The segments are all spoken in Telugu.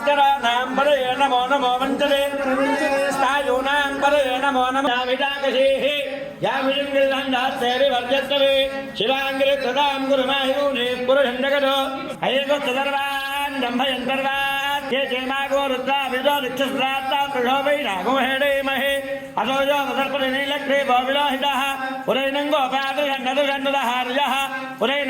ञ्जराम्बरये नमो नमो वञ्जले स्थायूनाम्बरये नमो नमो विटाकशेः यामिषङ्गिर्वर्जत्तवे शिलाङ्गिरिसदां गुरुमाहि गुणे पुरुषण्डगतो अयेकस्तदर्वान् ब्रह्मयन्तर्वान् ये चेमागो रुद्राभिदो निक्षस्रात्ता प्रशोभै राघुमहेडैमहे असोजो मदर्पणिनीलक्ष्मे भोविलोहितः पुरैनङ्गोपादुषण्डदुषण्डदहार्यः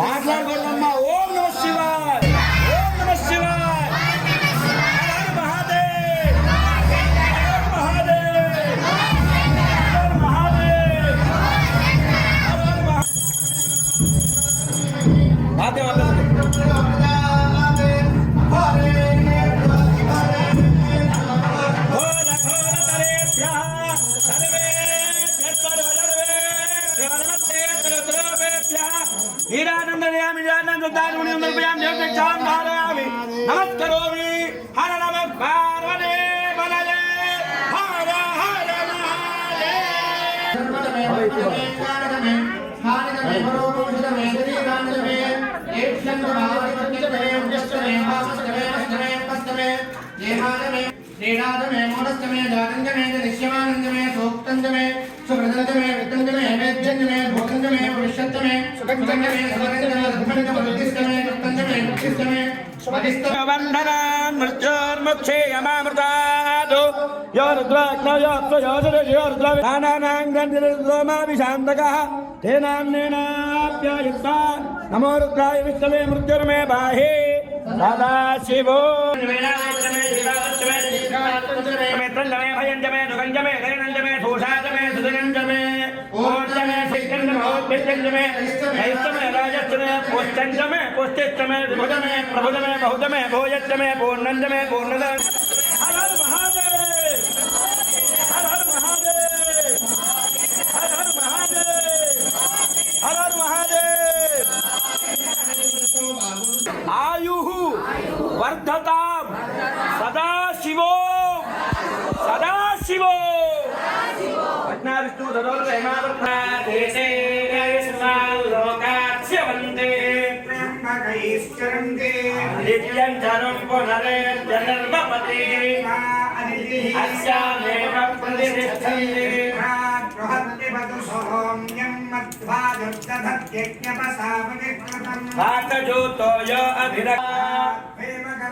మాట్లాడుకోండమ్మా ఓం నమ శివాయ ఓం నమ శివాయ హర మహాదేవ్ హర మహాదేవ్ హర మహాదేవ్ నీరానందయామి నీరానందారుణి ఉందర్భయామి దేవతక్షాం ధారయామి నమస్కరోమి. హర నమ పార్వణే మనయే హర హర మహాదే సర్వదమే భవతమే కారణమే क्रीडात मे मोदस्त मे जातंज मे निश्यमानंद मे सोक्तंज मे सुप्रदंज मे वित्तंज मे वेद्यंज मे भोगंज मे भविष्यत मे सुगंज मे सुगंज मे सुगंज मे वृद्धिस्त मे कृतंज मे मुक्षिस्त मे ृत्योर्मुक्षेयमामृतादो यो रुद्राग्नयोत्वयोजनानाङ्गन्धिर्लोमाभिशान्तकः तेनाम्नेनाप्यायुक्ता नमो रुद्राय विष्णवे मृत्युर्मे बाहे सदा शिवो आयु वर्धता। శివో విష్ణు లోకాస్యవంతే నిత్యం చరం పునరే జనర్మపతి. అస్యామేవ ప్రతిష్టంతే. భాగజూతో యో అభిరక్త.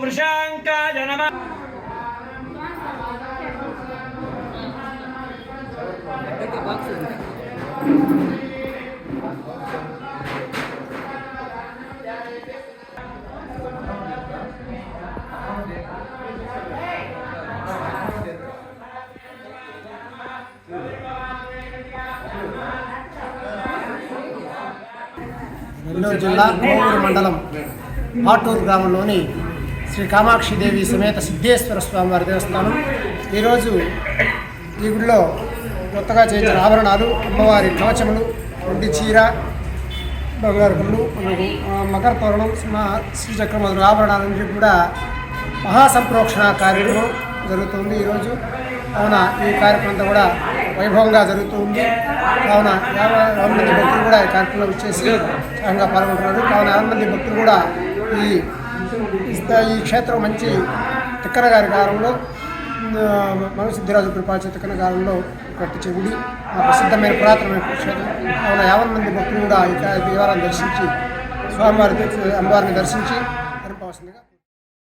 వృషాంకాయ నమ నెల్లూరు జిల్లా కోవూరు మండలం పాటూరు గ్రామంలోని శ్రీ కామాక్షిదేవి సమేత సిద్ధేశ్వర స్వామి వారి దేవస్థానం. ఈరోజు ఈ గుడిలో కొత్తగా చేసిన ఆభరణాలు అమ్మవారి కవచములు ఒంటి చీర బంగారు పళ్ళు మకర తోరణం సింహ శ్రీచక్రం మొదలు ఆభరణాలన్నింటినీ కూడా మహాసంప్రోక్షణ కార్యక్రమం జరుగుతుంది ఈరోజు. కావున ఈ కార్యక్రమం అంతా కూడా వైభవంగా జరుగుతుంది కావున యాభై యాభై మంది భక్తులు కూడా ఈ కార్యక్రమంలో వచ్చేసి సహాయంగా పాల్గొంటున్నారు. కావున యాభై మంది భక్తులు కూడా ఈ ఈ- క్షేత్రం మంచి తిక్కన గారి కాలంలో మనసిద్ధిరాజు కృపాచ తిక్కన కాలంలో కట్టించే గుడి ఆ ప్రసిద్ధమైన పురాతనమైన క్షేత్రం. కావున యాభై మంది భక్తులు కూడా ఈ దేవాలయం దర్శించి స్వామివారి అమ్మవారిని దర్శించి పరిపవలసిందిగా